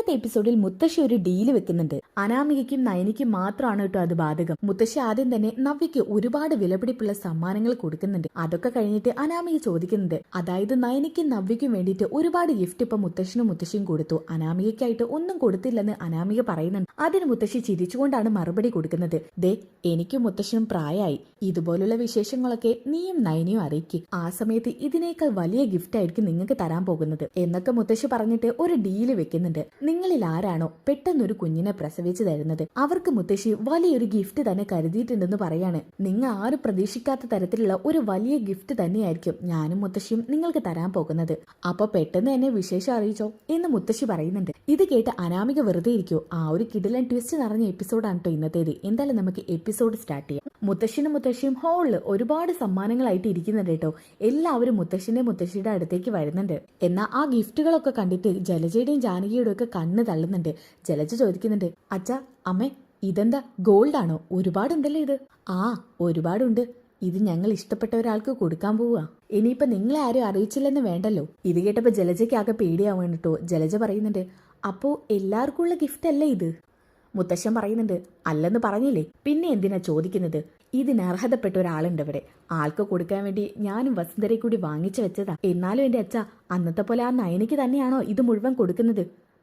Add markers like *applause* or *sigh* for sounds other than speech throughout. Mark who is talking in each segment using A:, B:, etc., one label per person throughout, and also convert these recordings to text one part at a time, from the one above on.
A: ഇന്നത്തെ എപ്പിസോഡിൽ മുത്തശ്ശി ഒരു ഡീൽ വെക്കുന്നുണ്ട്. അനാമികയ്ക്കും നയനിക്കും മാത്രമാണ് കേട്ടോ അത് ബാധകം. മുത്തശ്ശി ആദ്യം തന്നെ നവ്യയ്ക്ക് ഒരുപാട് വിലപിടിപ്പുള്ള സമ്മാനങ്ങൾ കൊടുക്കുന്നുണ്ട്. അതൊക്കെ കഴിഞ്ഞിട്ട് അനാമിക ചോദിക്കുന്നുണ്ട്. അതായത് നയനിക്കും നവ്യയ്ക്കും വേണ്ടിയിട്ട് ഒരുപാട് ഗിഫ്റ്റ് ഇപ്പൊ മുത്തശ്ശനും മുത്തശ്ശിയും കൊടുത്തു. അനാമികയ്ക്കായിട്ട് ഒന്നും കൊടുത്തില്ലെന്ന് അനാമിക പറയുന്നുണ്ട്. അതിന് മുത്തശ്ശി ചിരിച്ചുകൊണ്ടാണ് മറുപടി കൊടുക്കുന്നത്. ദേ എനിക്കും മുത്തശ്ശനും പ്രായമായി ഇതുപോലുള്ള വിശേഷങ്ങളൊക്കെ നീയും നയനിയും അറിയിക്കും. ആ സമയത്ത് ഇതിനേക്കാൾ വലിയ ഗിഫ്റ്റ് ആയിരിക്കും നിങ്ങൾക്ക് തരാൻ പോകുന്നത്. എന്നൊക്കെ മുത്തശ്ശി പറഞ്ഞിട്ട് ഒരു ഡീൽ വെക്കുന്നുണ്ട്. നിങ്ങളിൽ ആരാണോ പെട്ടെന്നൊരു കുഞ്ഞിനെ പ്രസവിച്ചു തരുന്നത്? അവർക്ക് മുത്തശ്ശി വലിയൊരു ഗിഫ്റ്റ് തന്നെ കരുതിയിട്ടുണ്ടെന്ന് പറയാണ്. നിങ്ങൾ ആരും പ്രതീക്ഷിക്കാത്ത തരത്തിലുള്ള ഒരു വലിയ ഗിഫ്റ്റ് തന്നെയായിരിക്കും ഞാനും മുത്തശ്ശിയും നിങ്ങൾക്ക് തരാൻ പോകുന്നത്. അപ്പൊ പെട്ടെന്ന് എന്നെ വിശേഷം അറിയിച്ചോ? എന്ന് മുത്തശ്ശി പറയുന്നുണ്ട്. ഇത് കേട്ട് അനാമിക വെറുതെ ഇരിക്കോ. ആ ഒരു കിടിലൻ ട്വിസ്റ്റ് നിറഞ്ഞ എപ്പിസോഡാണ് കേട്ടോ ഇന്നത്തേത്. എന്തായാലും നമുക്ക് എപ്പിസോഡ് സ്റ്റാർട്ട് ചെയ്യാം. മുത്തശ്ശിനും മുത്തശ്ശിയും ഹോളിൽ ഒരുപാട് സമ്മാനങ്ങളായിട്ട് ഇരിക്കുന്നുണ്ട് കേട്ടോ എല്ലാവരും മുത്തശ്ശിന്റെ മുത്തശ്ശിയുടെ അടുത്തേക്ക് വരുന്നുണ്ട്. എന്നാൽ ആ ഗിഫ്റ്റുകളൊക്കെ കണ്ടിട്ട് ജലജയുടെയും ജാനകിയുടെയും ഒക്കെ കണ്ണ് തള്ളുന്നുണ്ട്. ജലജ ചോദിക്കുന്നുണ്ട് അച്ഛാ അമ്മേ ഇതെന്താ? ഗോൾഡ് ആണോ ഒരുപാടുണ്ടല്ലോ ഇത്. ആ ഒരുപാടുണ്ട്. ഇത് ഞങ്ങൾ ഇഷ്ടപ്പെട്ട ഒരാൾക്ക് കൊടുക്കാൻ പോവുക ഇനിയിപ്പോ നിങ്ങളെ ആരും അറിയിച്ചില്ലെന്ന് വേണ്ടല്ലോ. ഇത് കേട്ടപ്പോ ജലജയ്ക്ക് ആകെ പേടിയാവാണ് കേട്ടോ ജലജ പറയുന്നുണ്ട് അപ്പോ എല്ലാവർക്കും ഉള്ള ഗിഫ്റ്റ് അല്ലേ ഇത്? മുത്തശ്ശൻ പറയുന്നുണ്ട് അല്ലെന്ന് പറഞ്ഞില്ലേ? പിന്നെ എന്തിനാ ചോദിക്കുന്നത്? ഇതിന് അർഹതപ്പെട്ട ഒരാളുണ്ട് ഇവിടെ. ആൾക്ക് കൊടുക്കാൻ വേണ്ടി ഞാനും വസുന്ധരെ കൂടി വാങ്ങിച്ചു വെച്ചതാ. എന്നാലും എന്റെ അച്ഛ അന്നത്തെ പോലെ ആ നയനിക്ക് തന്നെയാണോ ഇത് മുഴുവൻ കൊടുക്കുന്നത്?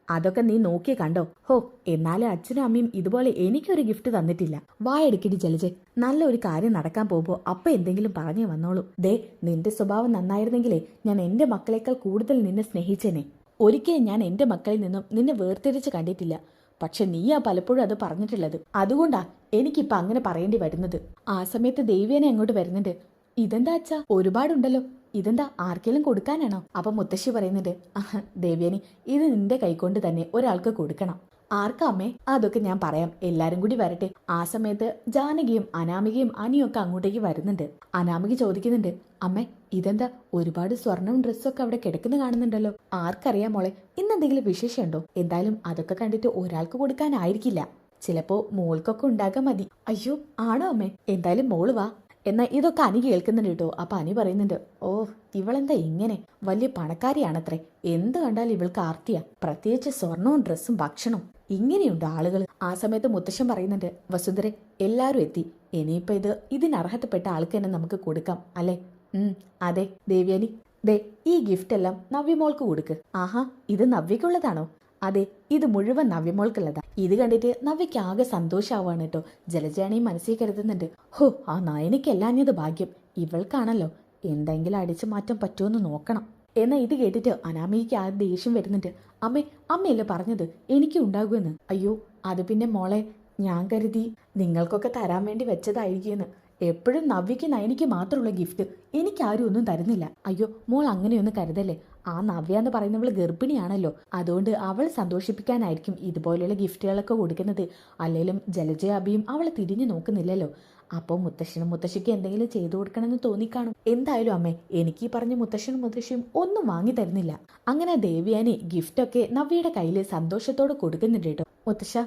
A: അതൊക്കെ നീ നോക്കി കണ്ടോ? ഹോ എന്നാലും അച്ഛനും അമ്മയും ഇതുപോലെ എനിക്കൊരു ഗിഫ്റ്റ് തന്നിട്ടില്ല. വായടിക്കടി ജലജെ. നല്ല ഒരു കാര്യം നടക്കാൻ പോകുമ്പോ അപ്പ എന്തെങ്കിലും പറഞ്ഞു വന്നോളൂ. ദേ നിന്റെ സ്വഭാവം നന്നായിരുന്നെങ്കിലേ ഞാൻ എന്റെ മക്കളെക്കാൾ കൂടുതൽ നിന്നെ സ്നേഹിച്ചേനെ. ഒരിക്കലും ഞാൻ എന്റെ മക്കളിൽ നിന്നും നിന്നെ വേർതിരിച്ച് കണ്ടിട്ടില്ല. പക്ഷെ നീയാ പലപ്പോഴും അത് പറഞ്ഞിട്ടുള്ളത്. അതുകൊണ്ടാ എനിക്കിപ്പോ അങ്ങനെ പറയേണ്ടി വരുന്നത്. ആ സമയത്ത് ദേവിയനെ അങ്ങോട്ട് വരുന്നുണ്ട്. ഇതെന്താ അച്ഛാ? ഒരുപാടുണ്ടല്ലോ. ഇതെന്താ? ആർക്കെങ്കിലും കൊടുക്കാനാണോ? അപ്പൊ മുത്തശ്ശി പറയുന്നുണ്ട് "ആഹ്, ദേവ്യാനി ഇത് നിന്റെ കൈകൊണ്ട് തന്നെ ഒരാൾക്ക് കൊടുക്കണം. ആർക്കാ അമ്മേ? അതൊക്കെ ഞാൻ പറയാം. എല്ലാരും കൂടി വരട്ടെ. ആ സമയത്ത് ജാനകിയും അനാമികയും അനിയൊക്കെ അങ്ങോട്ടേക്ക് വരുന്നുണ്ട്. അനാമിക ചോദിക്കുന്നുണ്ട് അമ്മേ ഇതെന്താ? ഒരുപാട് സ്വർണവും ഡ്രസ്സും ഒക്കെ അവിടെ കിടക്കുന്ന കാണുന്നുണ്ടല്ലോ. ആർക്കറിയാം മോളെ ഇന്നെന്തെങ്കിലും വിശേഷമുണ്ടോ? എന്തായാലും അതൊക്കെ കണ്ടിട്ട് ഒരാൾക്ക് കൊടുക്കാനായിരിക്കില്ല. ചിലപ്പോ മോൾക്കൊക്കെ ഉണ്ടാകാൻ മതി. അയ്യോ ആണോ അമ്മേ? എന്തായാലും മോൾ വാ. എന്നാൽ ഇതൊക്കെ അനി കേൾക്കുന്നുണ്ട് കേട്ടോ. അപ്പൊ അനി പറയുന്നുണ്ട് ഓ ഇവളെന്താ ഇങ്ങനെ? വലിയ പണക്കാരിയാണത്രേ. എന്ത് കണ്ടാലും ഇവൾക്ക് ആർത്തിയാ. പ്രത്യേകിച്ച് സ്വർണവും ഡ്രസ്സും ഭക്ഷണവും. ഇങ്ങനെയുണ്ട് ആളുകൾ ആ സമയത്ത് മുത്തശ്ശൻ പറയുന്നുണ്ട് വസുന്ധരെ എല്ലാവരും എത്തി. ഇനിയിപ്പോ ഇത് ഇതിനർഹതപ്പെട്ട ആൾക്ക് തന്നെ നമുക്ക് കൊടുക്കാം അല്ലേ? ഉം അതെ ദേവ്യാനി. ദേ ഈ ഗിഫ്റ്റ് എല്ലാം നവ്യമോൾക്ക് കൊടുക്ക്. ആഹാ ഇത് നവ്യക്കുള്ളതാണോ അതെ ഇത് മുഴുവൻ നവ്യമോൾക്കുള്ളതാ. ഇത് കണ്ടിട്ട് നവ്യക്ക് ആകെ സന്തോഷാവാണ് കേട്ടോ. ജലജാണി മനസ്സിൽ കരുതുന്നുണ്ട്. ഹോ ആ നായനയ്ക്കല്ലാഞ്ഞത് ഭാഗ്യം. ഇവൾക്കാണല്ലോ. എന്തെങ്കിലും അടിച്ചു മാറ്റാൻ പറ്റുമെന്ന് നോക്കണം. എന്നാ ഇത് കേട്ടിട്ട് അനാമിക്ക് ആ ദേഷ്യം വരുന്നുണ്ട്. അമ്മേ അമ്മയല്ലേ പറഞ്ഞത്? എനിക്ക് ഉണ്ടാകുമെന്ന്. അയ്യോ അത് പിന്നെ മോളെ ഞാൻ കരുതി നിങ്ങൾക്കൊക്കെ തരാൻ വേണ്ടി വെച്ചതായിരിക്കുമെന്ന്. എപ്പോഴും നവ്യക്ക് നയനിക്ക് മാത്രമുള്ള ഗിഫ്റ്റ്. എനിക്കാരും ഒന്നും തരുന്നില്ല. അയ്യോ മോൾ അങ്ങനെയൊന്നും കരുതല്ലേ. ആ നവ്യ എന്ന് പറയുന്നവൾ ഗർഭിണിയാണല്ലോ. അതുകൊണ്ട് അവൾ സന്തോഷിപ്പിക്കാനായിരിക്കും ഇതുപോലെയുള്ള ഗിഫ്റ്റുകളൊക്കെ കൊടുക്കുന്നത്. അല്ലെങ്കിലും ജലജയാബിയും അവളെ തിരിഞ്ഞു നോക്കുന്നില്ലല്ലോ. അപ്പോൾ മുത്തശ്ശനും മുത്തശ്ശിക്ക് എന്തെങ്കിലും ചെയ്തു കൊടുക്കണമെന്ന് തോന്നിക്കാണും. എന്തായാലും അമ്മേ എനിക്ക് ഈ പറഞ്ഞ മുത്തശ്ശനും മുത്തശ്ശിയും ഒന്നും വാങ്ങി തരുന്നില്ല. അങ്ങനെ ദേവിയാനി ഗിഫ്റ്റൊക്കെ നവ്യയുടെ കയ്യിൽ സന്തോഷത്തോടെ കൊടുക്കുന്നുണ്ട് കേട്ടോ. മുത്തശ്ശ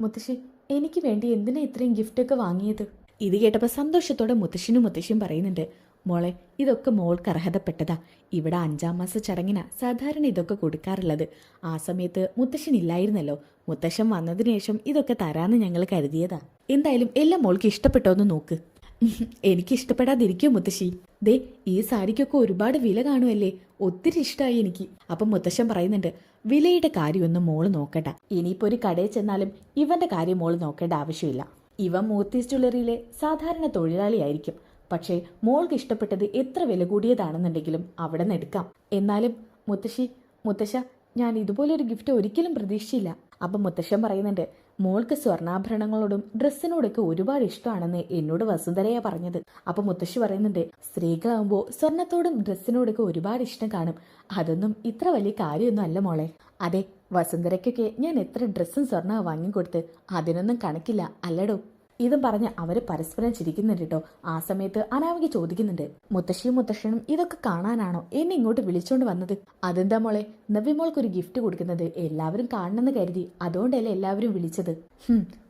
A: മുത്തശ്ശി എനിക്ക് വേണ്ടി എന്തിനാ ഇത്രയും ഗിഫ്റ്റൊക്കെ വാങ്ങിയത്? ഇത് കേട്ടപ്പോൾ സന്തോഷത്തോടെ മുത്തശ്ശനും മുത്തശ്ശിയും പറയുന്നുണ്ട് മോളെ ഇതൊക്കെ മോൾക്ക് അർഹതപ്പെട്ടതാ. ഇവിടെ അഞ്ചാം മാസ ചടങ്ങിനാ സാധാരണ ഇതൊക്കെ കൊടുക്കാറുള്ളത്. ആ സമയത്ത് മുത്തശ്ശൻ ഇല്ലായിരുന്നല്ലോ. മുത്തശ്ശൻ വന്നതിന് ശേഷം ഇതൊക്കെ തരാന്ന് ഞങ്ങൾ കരുതിയതാ. എന്തായാലും എല്ലാം മോൾക്ക് ഇഷ്ടപ്പെട്ടോന്ന് നോക്ക്. എനിക്ക് ഇഷ്ടപ്പെടാതിരിക്കോ മുത്തശ്ശി. ദേ ഈ സാരിക്കൊക്കെ ഒരുപാട് വില കാണുമല്ലേ ഒത്തിരി ഇഷ്ടമായി എനിക്ക്. അപ്പം മുത്തശ്ശൻ പറയുന്നുണ്ട് വിലയുടെ കാര്യമൊന്നും മോൾ നോക്കണ്ട. ഇനിയിപ്പോ ഒരു കടയിൽ ചെന്നാലും ഇവന്റെ കാര്യം മോൾ നോക്കേണ്ട ആവശ്യമില്ല. ഇവൻ മൂർത്തി ജ്വല്ലറിയിലെ സാധാരണ തൊഴിലാളിയായിരിക്കും പക്ഷേ മോൾക്ക് ഇഷ്ടപ്പെട്ടത് എത്ര വില കൂടിയതാണെന്നുണ്ടെങ്കിലും അവിടെ നിന്ന് എടുക്കാം എന്നാലും മുത്തശ്ശി മുത്തശ്ശ ഞാൻ ഇതുപോലൊരു ഗിഫ്റ്റ് ഒരിക്കലും പ്രതീക്ഷിച്ചില്ല. അപ്പം മുത്തശ്ശൻ പറയുന്നുണ്ട് മോൾക്ക് സ്വർണാഭരണങ്ങളോടും ഡ്രസ്സിനോടൊക്കെ ഒരുപാട് ഇഷ്ടമാണെന്ന് എന്നോട് വസുന്ധരയാ പറഞ്ഞത്. അപ്പൊ മുത്തശ്ശി പറയുന്നുണ്ട് സ്ത്രീകളാവുമ്പോൾ സ്വർണത്തോടും ഡ്രസ്സിനോടൊക്കെ ഒരുപാട് ഇഷ്ടം കാണും. അതൊന്നും ഇത്ര വലിയ കാര്യമൊന്നും അല്ല മോളെ. അതെ വസുന്ധരയ്ക്കൊക്കെ ഞാൻ എത്ര ഡ്രസ്സും സ്വർണ വാങ്ങിക്കൊടുത്ത് അതിനൊന്നും കണക്കില്ല അല്ലടോ. ഇതും പറഞ്ഞ് അവർ പരസ്പരം ചിരിക്കുന്നുണ്ട് കേട്ടോ. ആ സമയത്ത് അനാമിക ചോദിക്കുന്നുണ്ട് മുത്തശ്ശിയും മുത്തശ്ശനും ഇതൊക്കെ കാണാനാണോ? എന്നെ ഇങ്ങോട്ട് വിളിച്ചോണ്ട് വന്നത്? അതെന്താ മോളെ? നവ്യമോൾക്ക് ഒരു ഗിഫ്റ്റ് കൊടുക്കുന്നത് എല്ലാവരും കാണണമെന്ന് കരുതി. അതുകൊണ്ടല്ലേ എല്ലാവരും വിളിച്ചത്?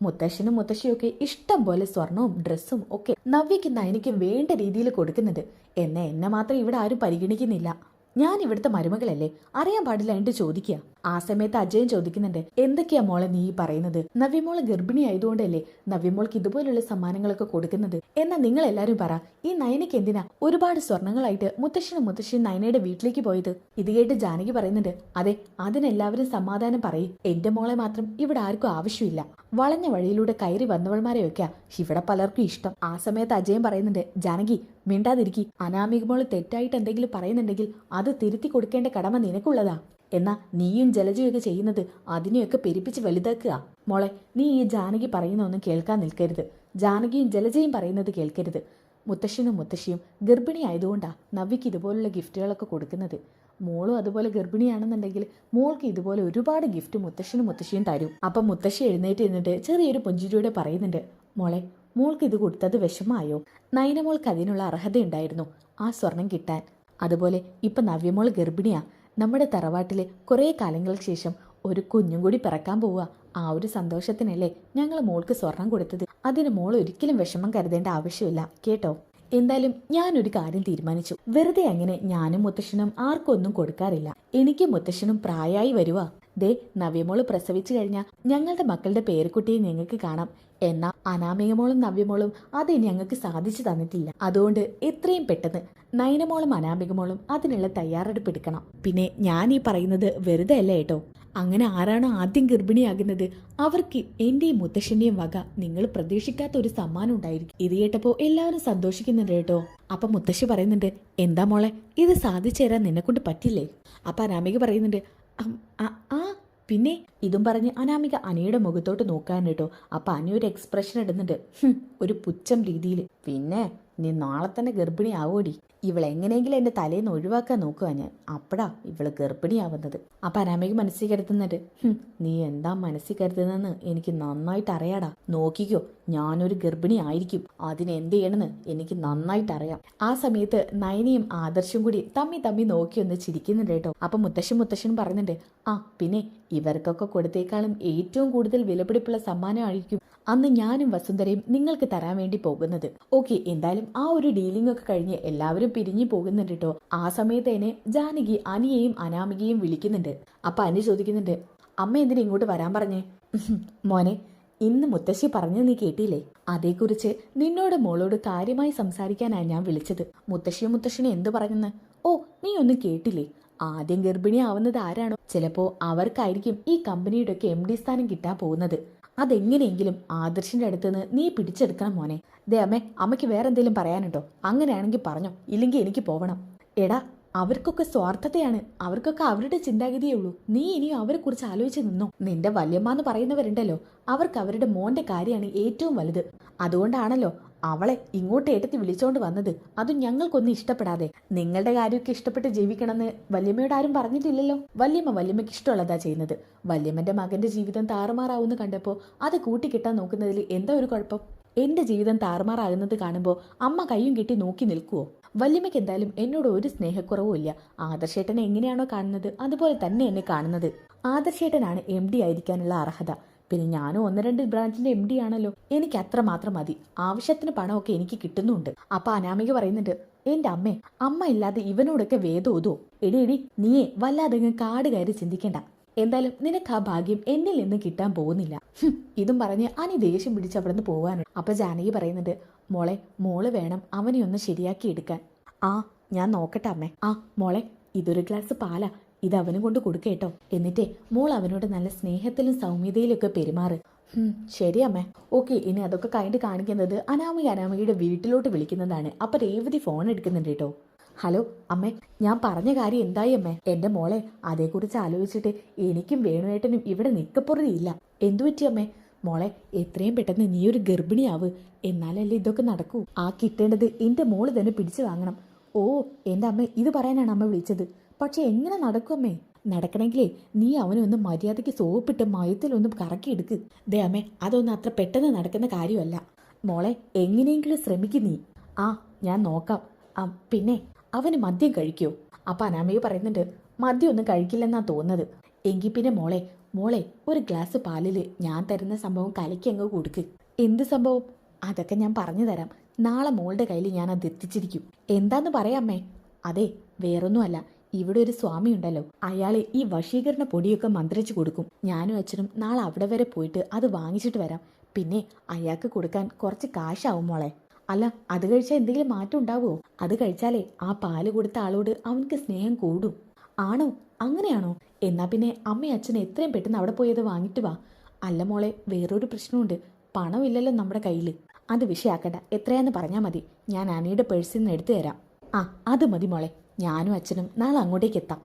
A: മുത്തശ്ശനും മുത്തശ്ശിയും ഒക്കെ ഇഷ്ടം പോലെ സ്വർണവും ഡ്രസ്സും ഒക്കെ നവ്യയ്ക്ക് നയനിക്കും വേണ്ട രീതിയിൽ കൊടുക്കുന്നുണ്ട് എന്നെ എന്നെ മാത്രം ഇവിടെ ആരും പരിഗണിക്കുന്നില്ല. ഞാൻ ഇവിടുത്തെ മരുമകളല്ലേ? അറിയാൻ പാടില്ല എന്നിട്ട് ചോദിക്കുക ആ സമയത്ത് അജയൻ ചോദിക്കുന്നുണ്ട് എന്തൊക്കെയാ മോളെ നീ പറയുന്നത്? നവ്യമോൾ ഗർഭിണി ആയതുകൊണ്ടല്ലേ നവ്യമോൾക്ക് ഇതുപോലുള്ള സമ്മാനങ്ങളൊക്കെ കൊടുക്കുന്നത്? എന്നാ നിങ്ങൾ എല്ലാരും പറ ഈ നയനയ്ക്ക് എന്തിനാ ഒരുപാട് സ്വർണങ്ങളായിട്ട് മുത്തശ്ശനും മുത്തശ്ശി നയനയുടെ വീട്ടിലേക്ക് പോയത്? ഇത് കേട്ട് ജാനകി പറയുന്നുണ്ട് അതെ അതിനെല്ലാവരും സമാധാനം പറയും. എന്റെ മോളെ മാത്രം ഇവിടെ ആർക്കും ആവശ്യമില്ല. വളഞ്ഞ വഴിയിലൂടെ കയറി വന്നവൾമാരെയൊക്കെയാ ഇവിടെ പലർക്കും ഇഷ്ടം. ആ സമയത്ത് അജയൻ പറയുന്നുണ്ട് ജാനകി മിണ്ടാതിരിക്കി. അനാമികമോൾ തെറ്റായിട്ട് എന്തെങ്കിലും പറയുന്നുണ്ടെങ്കിൽ അത് തിരുത്തി കൊടുക്കേണ്ട കടമ നിനക്കുള്ളതാ. എന്നാ നീയും ജലജയൊക്കെ ചെയ്യുന്നത് അതിനെയൊക്കെ പെരുപ്പിച്ച് വലുതാക്കുക. മോളെ നീ ഈ ജാനകി പറയുന്നൊന്നും കേൾക്കാൻ നിൽക്കരുത്. ജാനകിയും ജലജയും പറയുന്നത് കേൾക്കരുത്. മുത്തശ്ശനും മുത്തശ്ശിയും ഗർഭിണി ആയതുകൊണ്ടാ നവ്യക്ക് ഇതുപോലുള്ള ഗിഫ്റ്റുകളൊക്കെ കൊടുക്കുന്നത്. മോളും അതുപോലെ ഗർഭിണിയാണെന്നുണ്ടെങ്കിൽ മോൾക്ക് ഇതുപോലെ ഒരുപാട് ഗിഫ്റ്റ് മുത്തശ്ശനും മുത്തശ്ശിയും തരും. അപ്പം മുത്തശ്ശി എഴുന്നേറ്റ് നിന്നിട്ട് ചെറിയൊരു പുഞ്ചിരിയോടെ പറയുന്നുണ്ട് മോളെ മോൾക്ക് ഇത് കൊടുത്തത് വിഷമായോ നയനമോൾക്ക് അതിനുള്ള അർഹതയുണ്ടായിരുന്നു. ആ സ്വർണം കിട്ടാൻ. അതുപോലെ ഇപ്പൊ നവ്യമോൾ ഗർഭിണിയാ. നമ്മുടെ തറവാട്ടിൽ കുറേ കാലങ്ങൾക്ക് ശേഷം ഒരു കുഞ്ഞും കൂടി പിറക്കാൻ പോവുക. ആ ഒരു സന്തോഷത്തിനല്ലേ ഞങ്ങൾ മോൾക്ക് സ്വർണം കൊടുത്തത്. അതിന് മോൾ ഒരിക്കലും വിഷമം കരുതേണ്ട ആവശ്യമില്ല. കേട്ടോ? എന്തായാലും ഞാനൊരു കാര്യം തീരുമാനിച്ചു. വെറുതെ അങ്ങനെ ഞാനും മുത്തശ്ശനും ആർക്കൊന്നും കൊടുക്കാറില്ല. എനിക്ക് മുത്തശ്ശനും പ്രായമായി വരുവാ. ദേ നവ്യമോൾ പ്രസവിച്ചു കഴിഞ്ഞാൽ ഞങ്ങളുടെ മക്കളുടെ പേരക്കുട്ടിയെ ഞങ്ങൾക്ക് കാണാം. എന്നാ അനാമികമോളും നവ്യമോളും അത് ഞങ്ങൾക്ക് സാധിച്ചു തന്നിട്ടില്ല. അതുകൊണ്ട് എത്രയും പെട്ടെന്ന് നയനമോളും അനാമികമോളും അതിനുള്ള തയ്യാറെടുപ്പ് എടുക്കണം. പിന്നെ ഞാൻ ഈ പറയുന്നത് വെറുതെ അല്ല കേട്ടോ. അങ്ങനെ ആരാണ് ആദ്യം ഗർഭിണിയാകുന്നത്? അവർക്ക് എന്റെയും മുത്തശ്ശന്റെയും വക നിങ്ങൾ പ്രതീക്ഷിക്കാത്ത ഒരു സമ്മാനം ഉണ്ടായിരിക്കും. ഇത് കേട്ടപ്പോ എല്ലാവരും സന്തോഷിക്കുന്നുണ്ട് കേട്ടോ. അപ്പൊ മുത്തശ്ശി പറയുന്നുണ്ട് എന്താ മോളെ ഇത് സാധിച്ചു തരാൻ നിന്നെ കൊണ്ട് പറ്റില്ലേ? അപ്പൊ അനാമിക പറയുന്നുണ്ട് ആ പിന്നെ? ഇതും പറഞ്ഞ് അനാമിക അനിയുടെ മുഖത്തോട്ട് നോക്കാൻ കേട്ടോ. അപ്പൊ ഒരു എക്സ്പ്രഷൻ ഇടുന്നുണ്ട് ഒരു പുച്ഛം രീതിയിൽ പിന്നെ നീ നാളെ തന്നെ ഗർഭിണിയാവോടി. ഇവളെങ്ങനെയെങ്കിലും എന്റെ തലേന്ന് ഒഴിവാക്കാൻ നോക്കുക ഞാൻ. അപ്പടാ ഇവൾ ഗർഭിണിയാവുന്നത്. അപ്പൊ അനാമയ്ക്ക് മനസ്സിൽ കരുതുന്നുണ്ട്. നീ എന്താ മനസ്സിൽ കരുതുന്നതെന്ന് എനിക്ക് നന്നായിട്ട് അറിയാടാ. നോക്കിക്കോ ഞാനൊരു ഗർഭിണി ആയിരിക്കും. അതിന് എന്ത് ചെയ്യണമെന്ന് എനിക്ക് നന്നായിട്ട് അറിയാം. ആ സമയത്ത് നയനയും ആദർശും കൂടി തമ്മി തമ്മി നോക്കി ഒന്ന് ചിരിക്കുന്നുണ്ട് കേട്ടോ. അപ്പൊ മുത്തശ്ശൻ മുത്തശ്ശൻ പറയുന്നുണ്ട് ആ പിന്നെ ഇവർക്കൊക്കെ കൊടുത്തേക്കാളും ഏറ്റവും കൂടുതൽ വിലപിടിപ്പുള്ള സമ്മാനമായിരിക്കും അന്ന് ഞാനും വസുന്ധരയും നിങ്ങൾക്ക് തരാൻ വേണ്ടി പോകുന്നത്. ഓക്കെ എന്തായാലും ആ ഒരു ഡീലിംഗ് ഒക്കെ കഴിഞ്ഞ് എല്ലാവരും പിരിഞ്ഞു പോകുന്നുണ്ട് കേട്ടോ ആ സമയത്ത് തന്നെ ജാനകി അനിയെയും അനാമികയും വിളിക്കുന്നുണ്ട്. അപ്പൊ അനി ചോദിക്കുന്നുണ്ട് അമ്മ എന്തിനു ഇങ്ങോട്ട് വരാൻ പറഞ്ഞേ? *laughs* മോനെ ഇന്ന് മുത്തശ്ശി പറഞ്ഞു നീ കേട്ടില്ലേ? അതേക്കുറിച്ച് നിന്നോട് മോളോട് കാര്യമായി സംസാരിക്കാനാണ് ഞാൻ വിളിച്ചത്. മുത്തശ്ശിയും മുത്തശ്ശിനെ എന്ത് പറഞ്ഞെന്ന് ഓ നീ ഒന്നും കേട്ടില്ലേ? ആദ്യം ഗർഭിണിയാവുന്നത് ആരാണോ? ചിലപ്പോ അവർക്കായിരിക്കും ഈ കമ്പനിയുടെ ഒക്കെ എം ഡി സ്ഥാനം കിട്ടാൻ പോകുന്നത്. അതെങ്ങനെയെങ്കിലും ആദർശിന്റെ അടുത്ത് നിന്ന് നീ പിടിച്ചെടുക്കണം മോനെ. ദേ അമ്മേ അമ്മയ്ക്ക് വേറെ എന്തെങ്കിലും പറയാനുണ്ടോ? അങ്ങനെയാണെങ്കിൽ പറഞ്ഞു. ഇല്ലെങ്കിൽ എനിക്ക് പോവണം. എടാ അവർക്കൊക്കെ സ്വാർത്ഥതയാണ്. അവർക്കൊക്കെ അവരുടെ ചിന്താഗതിയേ ഉള്ളൂ. നീ ഇനിയും അവരെ കുറിച്ച് ആലോചിച്ച് നിന്നോ? നിന്റെ വല്യമ്മ എന്ന് പറയുന്നവരുണ്ടല്ലോ. അവർക്ക് അവരുടെ മോന്റെ കാര്യമാണ് ഏറ്റവും വലുത്. അതുകൊണ്ടാണല്ലോ അവളെ ഇങ്ങോട്ട് ഏട്ടത്തി വിളിച്ചോണ്ട് വന്നത്. അതും ഞങ്ങൾക്കൊന്നും ഇഷ്ടപ്പെടാതെ. നിങ്ങളുടെ കാര്യമൊക്കെ ഇഷ്ടപ്പെട്ട് ജീവിക്കണമെന്ന് വല്യമ്മയോട് ആരും പറഞ്ഞിട്ടില്ലല്ലോ? വല്യമ്മ വല്യമ്മയ്ക്ക് ഇഷ്ടമുള്ളതാ ചെയ്യുന്നത്. വല്യമ്മന്റെ മകന്റെ ജീവിതം താറുമാറാവുന്ന കണ്ടപ്പോൾ അത് കൂട്ടിക്കിട്ടാൻ നോക്കുന്നതിൽ എന്താ ഒരു കുഴപ്പം? എന്റെ ജീവിതം താറുമാറാകുന്നത് കാണുമ്പോൾ അമ്മ കയ്യും കെട്ടി നോക്കി നിൽക്കുവോ? വല്യമ്മയ്ക്ക് എന്തായാലും എന്നോട് ഒരു സ്നേഹക്കുറവും ഇല്ല. ആദർശേട്ടനെ എങ്ങനെയാണോ കാണുന്നത് അതുപോലെ തന്നെ എന്നെ കാണുന്നത്. ആദർശേട്ടനാണ് എം ഡി ആയിരിക്കാനുള്ള അർഹത. പിന്നെ ഞാനും ഒന്ന് രണ്ട് ബ്രാഞ്ചിന്റെ എം ഡി ആണല്ലോ. എനിക്ക് അത്ര മാത്രം മതി. ആവശ്യത്തിന് പണമൊക്കെ എനിക്ക് കിട്ടുന്നുണ്ട്. അപ്പൊ അനാമിക പറയുന്നുണ്ട് എന്റെ അമ്മേ അമ്മ ഇല്ലാതെ ഇവനോടൊക്കെ വേദോതോ എടി എടി നീയെ വല്ലാതെ കാട് കയറി ചിന്തിക്കണ്ട. എന്തായാലും നിനക്ക് ആ ഭാഗ്യം എന്നിൽ നിന്ന് കിട്ടാൻ പോകുന്നില്ല. ഇതും പറഞ്ഞ് അനി ദേഷ്യം പിടിച്ച് അവിടെ നിന്ന് പോവാനുണ്ട് അപ്പൊ ജാനകി പറയുന്നുണ്ട് മോളെ മോൾ വേണം അവനെ ഒന്ന് ശരിയാക്കി എടുക്കാൻ. ആ ഞാൻ നോക്കട്ടെ അമ്മേ. ആ മോളെ ഇതൊരു ഗ്ലാസ് പാലാ. ഇത് അവനും കൊണ്ട് കൊടുക്കേട്ടോ. എന്നിട്ടേ മോൾ അവനോട് നല്ല സ്നേഹത്തിലും സൗമ്യതയിലും ഒക്കെ പെരുമാറ് ശരി അമ്മ. ഓക്കെ ഇനി അതൊക്കെ കഴിഞ്ഞിട്ട് കാണിക്കുന്നത് അനാമിക അനാമികയുടെ വീട്ടിലോട്ട് വിളിക്കുന്നതാണ്. അപ്പൊ രേവതി ഫോൺ എടുക്കുന്നുണ്ട് കേട്ടോ. ഹലോ അമ്മേ ഞാൻ പറഞ്ഞ കാര്യം എന്തായി അമ്മേ? എന്റെ മോളെ അതേക്കുറിച്ച് ആലോചിച്ചിട്ട് എനിക്കും വേണുവേട്ടനും ഇവിടെ നിക്കപ്പുറതിയില്ല എന്തു പറ്റി അമ്മേ? മോളെ എത്രയും പെട്ടെന്ന് നീ ഒരു ഗർഭിണിയാവ്. എന്നാലല്ലേ ഇതൊക്കെ നടക്കൂ. ആ കിട്ടേണ്ടത് എന്റെ മോൾ തന്നെ പിടിച്ചു വാങ്ങണം. ഓ എന്റെ അമ്മ ഇത് പറയാനാണ് അമ്മ വിളിച്ചത്. പക്ഷെ എങ്ങനെ നടക്കുമേ നടക്കണമെങ്കിലേ നീ അവനെ ഒന്ന് മര്യാദയ്ക്ക് സോപ്പിട്ട് മയത്തിലൊന്നും കറക്കിയെടുക്ക് ദേ അമ്മേ അതൊന്നും അത്ര പെട്ടെന്ന് നടക്കുന്ന കാര്യമല്ല. മോളെ എങ്ങനെയെങ്കിലും ശ്രമിക്കും നീ. ആ ഞാൻ നോക്കാം. ആ പിന്നെ അവന് മദ്യം കഴിക്കോ. അപ്പൊ അനാമയെ പറയുന്നുണ്ട് മദ്യം ഒന്നും കഴിക്കില്ലെന്നാ തോന്നുന്നത്. എങ്കിൽ പിന്നെ മോളെ മോളെ ഒരു ഗ്ലാസ് പാലിൽ ഞാൻ തരുന്ന സംഭവം കലയ്ക്ക് അങ്ങ് കൊടുക്ക്. എന്ത് സംഭവം? അതൊക്കെ ഞാൻ പറഞ്ഞു തരാം. നാളെ മോളുടെ കയ്യിൽ ഞാൻ അത് എത്തിച്ചിരിക്കും. എന്താന്ന് പറയാമേ അതെ വേറൊന്നുമല്ല. ഇവിടെ ഒരു സ്വാമി ഉണ്ടല്ലോ. അയാളെ ഈ വശീകരണ പൊടിയൊക്കെ മന്ത്രിച്ചു കൊടുക്കും. ഞാനും അച്ഛനും നാളെ അവിടെ വരെ പോയിട്ട് അത് വാങ്ങിച്ചിട്ട് വരാം. പിന്നെ അയാൾക്ക് കൊടുക്കാൻ കുറച്ച് കാശാവും മോളെ. അല്ല അത് കഴിച്ചാൽ എന്തെങ്കിലും മാറ്റം ഉണ്ടാവുമോ അത് കഴിച്ചാലേ ആ പാൽ കൊടുത്ത ആളോട് അവനക്ക് സ്നേഹം കൂടും. ആണോ? അങ്ങനെയാണോ? എന്നാ പിന്നെ അമ്മയും അച്ഛനും എത്രയും പെട്ടെന്ന് അവിടെ പോയത് വാങ്ങിട്ട് വാ. അല്ല മോളെ വേറൊരു പ്രശ്നമുണ്ട്. പണമില്ലല്ലോ നമ്മുടെ കയ്യിൽ അത് വിഷയാക്കണ്ട. എത്രയാന്ന് പറഞ്ഞാൽ മതി. ഞാൻ അനിയുടെ പേഴ്സിൽ നിന്ന് എടുത്തു തരാം. ആ അത് മതി മോളെ. ഞാനും അച്ഛനും നാളെ അങ്ങോട്ടേക്ക് എത്താം.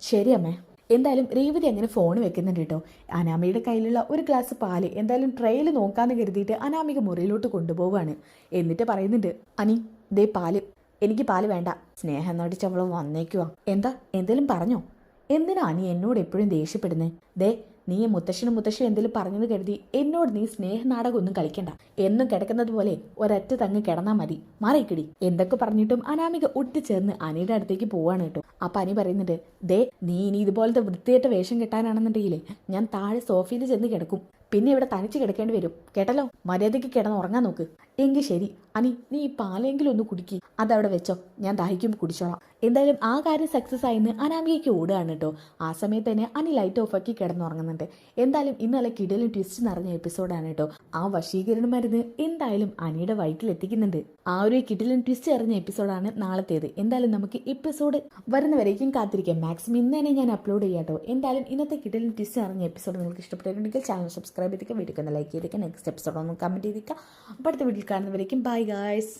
A: ശരി അമ്മേ. എന്തായാലും രേവതി അങ്ങനെ ഫോൺ വെക്കുന്നുണ്ട് കേട്ടോ. അനാമിയുടെ കയ്യിലുള്ള ഒരു ഗ്ലാസ് പാൽ എന്തായാലും ട്രെയിൽ നോക്കാന്ന് കരുതിയിട്ട് അനാമിക മുറിയിലോട്ട് കൊണ്ടുപോവാണ്. എന്നിട്ട് പറയുന്നുണ്ട് അനി ദേ പാൽ. എനിക്ക് പാൽ വേണ്ട. സ്നേഹം നടിച്ചവൾ വന്നേക്കുവാ. എന്താ? എന്തേലും പറഞ്ഞോ? എന്തിനാ അനി എന്നോട് എപ്പോഴും ദേഷ്യപ്പെടുന്നേ? ദേ നീ മുത്തശ്ശനും മുത്തശ്ശനും എന്തെങ്കിലും പറഞ്ഞത് കരുതി എന്നോട് നീ സ്നേഹനാടകം ഒന്നും കളിക്കണ്ട. എന്നും കിടക്കുന്നത് പോലെ ഒരൊറ്റ തങ്ങ് കിടന്നാ മതി. മാറിക്കിടി എന്തൊക്കെ പറഞ്ഞിട്ടും അനാമിക ഒട്ടിച്ചേർന്ന് അനിയുടെ അടുത്തേക്ക് പോവാണ് കേട്ടോ. അപ്പൊ അനി പറയുന്നുണ്ട് ദേ നീ ഇനി ഇതുപോലത്തെ വൃത്തിയേറ്റ വേഷം കെട്ടാനാണെന്നുണ്ടെങ്കിലേ ഞാൻ താഴെ സോഫയിൽ ചെന്ന് കിടക്കും. പിന്നെ ഇവിടെ തനിച്ച് കിടക്കേണ്ടി വരും. കേട്ടല്ലോ? മര്യാദയ്ക്ക് കിടന്ന് ഉറങ്ങാൻ നോക്ക്. എങ്കിൽ ശരി. അനി നീ ഈ പാലെങ്കിലും ഒന്ന് കുടിക്കി. അതവിടെ വെച്ചോ. ഞാൻ ദാഹിക്കുമ്പോൾ കുടിച്ചോളാം. എന്തായാലും ആ കാര്യം സക്സസ് ആയിന്ന് അനാമികയ്ക്ക് ഓടുകയാണ് കേട്ടോ. ആ സമയത്ത് തന്നെ അനി ലൈറ്റ് ഓഫ് ആക്കി കിടന്നുറങ്ങുന്നുണ്ട്. എന്തായാലും ഇന്നലെ കിടലും ട്വിസ്റ്റ് നിറഞ്ഞ എപ്പിസോഡാണ് കേട്ടോ. ആ വശീകരണ മരുന്ന് എന്തായാലും അനിയുടെ വയറ്റിൽ എത്തിക്കുന്നുണ്ട്. ആ ഒരു കിടലും ട്വിസ്റ്റ് അറിഞ്ഞ എപ്പിസോഡാണ് നാളത്തേത്. എന്തായാലും നമുക്ക് എപ്പിസോഡ് വരുന്നവരേക്കും കാത്തിരിക്കാം. മാക്സിമം ഇന്ന് തന്നെ ഞാൻ അപ്ലോഡ് ചെയ്യാം കേട്ടോ. എന്തായാലും ഇന്നത്തെ കിടലും ട്വിസ്റ്റ് അറിഞ്ഞ എപ്പിസോഡ് നിങ്ങൾക്ക് ഇഷ്ടപ്പെട്ടിട്ടുണ്ടെങ്കിൽ ചാനൽ സബ്സ്ക്രൈബ് ചെയ്തിരിക്കുക. വീഡിയോ ലൈക്ക് ചെയ്തിരിക്കുക. നെക്സ്റ്റ് എപ്പിസോഡ് ഒന്ന് കമന്റ് ചെയ്തിരിക്കുക. അപ്പോൾ വീട്ടിൽ കാണുന്നവരേക്കും ബൈ ഗായ്സ്